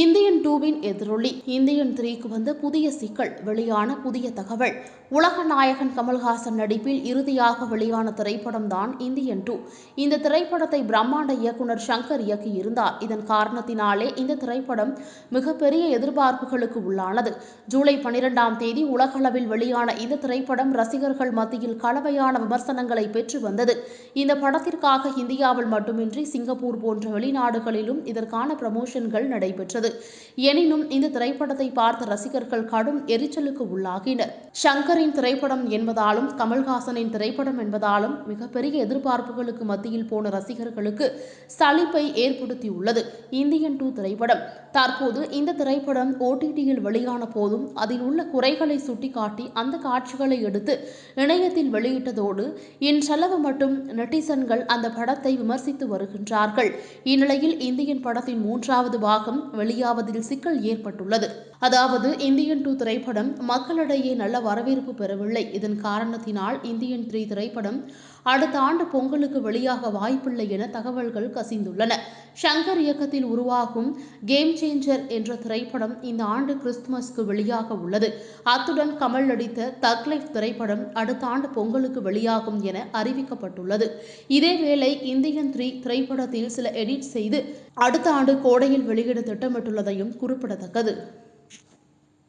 Indian டூவின் எதிரொலி. Indian த்ரீக்கு வந்த புதிய சிக்கல் வெளியான புதிய தகவல். உலக நாயகன் கமல்ஹாசன் நடிப்பில் இறுதியாக வெளியான திரைப்படம் தான் இந்தியன் டூ. இந்த திரைப்படத்தை பிரம்மாண்ட இயக்குனர் சங்கர் இயக்கியிருந்தார். இதன் காரணத்தினாலே இந்த திரைப்படம் மிகப்பெரிய எதிர்பார்ப்புகளுக்கு உள்ளானது. ஜூலை பனிரெண்டாம் தேதி உலகளவில் வெளியான இந்த திரைப்படம் ரசிகர்கள் மத்தியில் கலவையான விமர்சனங்களை பெற்று வந்தது. இந்த படத்திற்காக இந்தியாவில் மட்டுமின்றி சிங்கப்பூர் போன்ற வெளிநாடுகளிலும் இதற்கான ப்ரமோஷன்கள் நடைபெற்றது. எனினும் இந்த திரைப்படத்தை பார்த்த ரசிகர்கள் கடும் எரிச்சலுக்கு உள்ளாகினர். ஷங்கரின் திரைப்படம் என்பதாலும் கமல்ஹாசனின் திரைப்படம் என்பதாலும் மிகப்பெரிய எதிர்பார்ப்புகளுக்கு மத்தியில் போன ரசிகர்களுக்கு சலிப்பை ஏற்படுத்தியுள்ளது. இந்தியன் டூ திரைப்படம். தற்போது இந்த திரைப்படம் ஓடிடியில் வெளியான போதும் அதில் உள்ள குறைகளை சுட்டிக்காட்டி அந்த காட்சிகளை எடுத்து இணையத்தில் வெளியிட்டதோடு இன்றளவு மட்டும் நெட்டிசன்கள் அந்த படத்தை விமர்சித்து வருகின்றார்கள். இந்நிலையில் இந்தியன் படத்தின் மூன்றாவது பாகம் வெளி வெளியாவதில் சிக்கல் ஏற்பட்டுள்ளது. அதாவது இந்தியன் டூ திரைப்படம் மக்களிடையே நல்ல வரவேற்பு பெறவில்லை. இதன் காரணத்தினால் இந்தியன் த்ரீ திரைப்படம் அடுத்த ஆண்டு பொங்கலுக்கு வெளியாக வாய்ப்பில்லை என தகவல்கள் கசிந்துள்ளன. ஷங்கர் இயக்கத்தில் உருவாகும் கேம் சேஞ்சர் என்ற திரைப்படம் இந்த ஆண்டு கிறிஸ்துமஸ்க்கு வெளியாக உள்ளது. அத்துடன் கமல் நடித்த தக் லைஃப் திரைப்படம் அடுத்த ஆண்டு பொங்கலுக்கு வெளியாகும் என அறிவிக்கப்பட்டுள்ளது. இதேவேளை இந்தியன் த்ரீ திரைப்படத்தில் சில எடிட் செய்து அடுத்த ஆண்டு கோடையில் வெளியிட திட்டம் திட்டமிட்டுள்ளதையும் குறிப்பிடத்தக்கது.